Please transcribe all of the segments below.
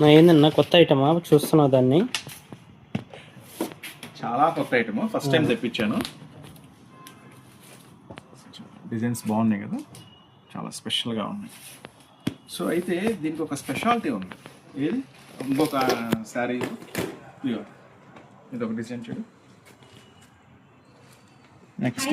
నా ఏందన్నా కొత్త ఐటమా చూస్తున్నావు దాన్ని. చాలా కొత్త ఐటమ్ ఫస్ట్ టైం తెప్పించాను. డిజైన్స్ బాగున్నాయి కదా? చాలా స్పెషల్గా ఉన్నాయి. సో అయితే దీనికి ఒక స్పెషాలిటీ ఉంది. ఏది ఇంకొక శారీ ఇదిగో. ఇది ఒక డిజైన్ చూడు. నెక్స్ట్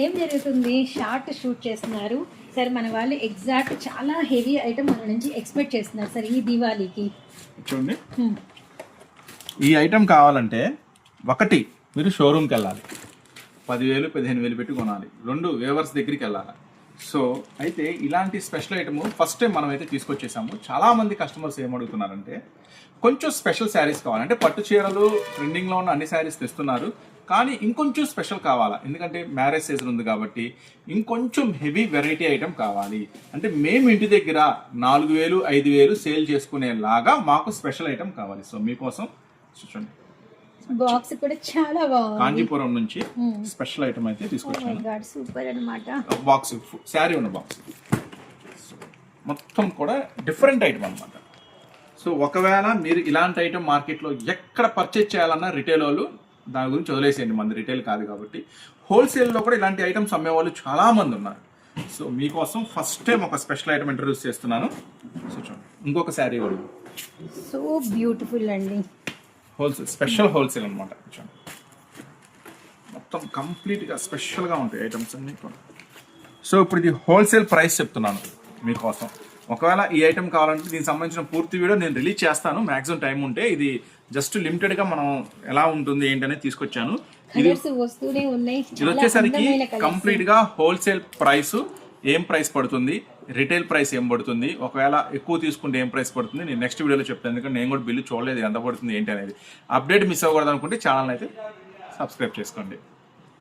ఏం జరుగుతుంది? షార్ట్ షూట్ చేస్తున్నారు. సార్ మన వాళ్ళు ఎగ్జాక్ట్ చాలా హెవీ ఐటమ్ మన నుంచి ఎక్స్పెక్ట్ చేస్తున్నారు సార్ ఈ దివాళీకి. చూడండి. ఈ ఐటెం కావాలంటే ఒకటి మీరు షోరూమ్కి వెళ్ళాలి. పదివేలు పదిహేను వేలు పెట్టి కొనాలి. రెండు వేవర్స్ దగ్గరికి వెళ్ళాలి. సో అయితే ఇలాంటి స్పెషల్ ఐటమ్ ఫస్ట్ టైం మనం అయితే తీసుకొచ్చేసాము. చాలా మంది కస్టమర్స్ ఏమడుగుతున్నారంటే కొంచెం స్పెషల్ శారీస్ కావాలి. అంటే పట్టు చీరలు ట్రెండింగ్లో ఉన్న అన్ని శారీస్ తెస్తున్నారు. కానీ ఇంకొంచెం స్పెషల్ కావాలా? ఎందుకంటే మ్యారేజ్ సీజన్ ఉంది కాబట్టి ఇంకొంచెం హెవీ వెరైటీ ఐటమ్ కావాలి. అంటే మేము ఇంటి దగ్గర నాలుగు వేలు ఐదు వేలు సేల్ చేసుకునేలాగా మాకు స్పెషల్ ఐటమ్ కావాలి. సో మీకోసం చూడండి. బాక్స్ కూడా చాలా బాగుంది. కాంచీపురం నుంచి స్పెషల్ ఐటమ్ అయితే తీసుకొచ్చాను. సూపర్ అన్నమాట. బాక్స్ శారీ ఉన్న బాక్స్. మొత్తం కూడా డిఫరెంట్ ఐటమ్ అనమాట సో ఒకవేళ మీరు ఇలాంటి ఐటమ్ మార్కెట్లో ఎక్కడ పర్చేజ్ చేయాలన్నా రిటైల్ వాళ్ళు దాని గురించి వదిలేసేయండి మంది రిటైల్ కాదు కాబట్టి. హోల్సేల్లో కూడా ఇలాంటి ఐటమ్స్ అమ్మేవాళ్ళు చాలా మంది ఉన్నారు. సో మీకోసం ఫస్ట్ టైం ఒక స్పెషల్ ఐటమ్ ఇంట్రడ్యూస్ చేస్తున్నాను. సో చూడండి. ఇంకొక శారీ కూడా సో బ్యూటిఫుల్ అండి. హోల్సేల్ స్పెషల్ హోల్సేల్ అనమాట చూడండి. మొత్తం కంప్లీట్గా స్పెషల్గా ఉంటాయి ఐటమ్స్ అన్నీ కూడా. సో ఇప్పుడు ఇది హోల్సేల్ ప్రైస్ చెప్తున్నాను మీకోసం. ఒకవేళ ఈ ఐటమ్ కావాలంటే దీనికి సంబంధించిన పూర్తి వీడియో నేను రిలీజ్ చేస్తాను. మ్యాక్సిమం టైం ఉంటే ఇది జస్ట్ లిమిటెడ్గా మనం ఎలా ఉంటుంది ఏంటనేది తీసుకొచ్చాను. ఇది ఇది వచ్చేసరికి. కంప్లీట్గా హోల్సేల్ ప్రైస్ ఏం ప్రైస్ పడుతుంది? రిటైల్ ప్రైస్ ఏం పడుతుంది? ఒకవేళ ఎక్కువ తీసుకుంటే ఏం ప్రైస్ పడుతుంది? నేను నెక్స్ట్ వీడియోలో చెప్తాను. ఎందుకంటే నేను కూడా బిల్లు చూడలేదు ఎంత పడుతుంది ఏంటి అనేది. అప్డేట్ మిస్ అవ్వకూడదు అనుకుంటే ఛానల్ అయితే సబ్స్క్రైబ్ చేసుకోండి.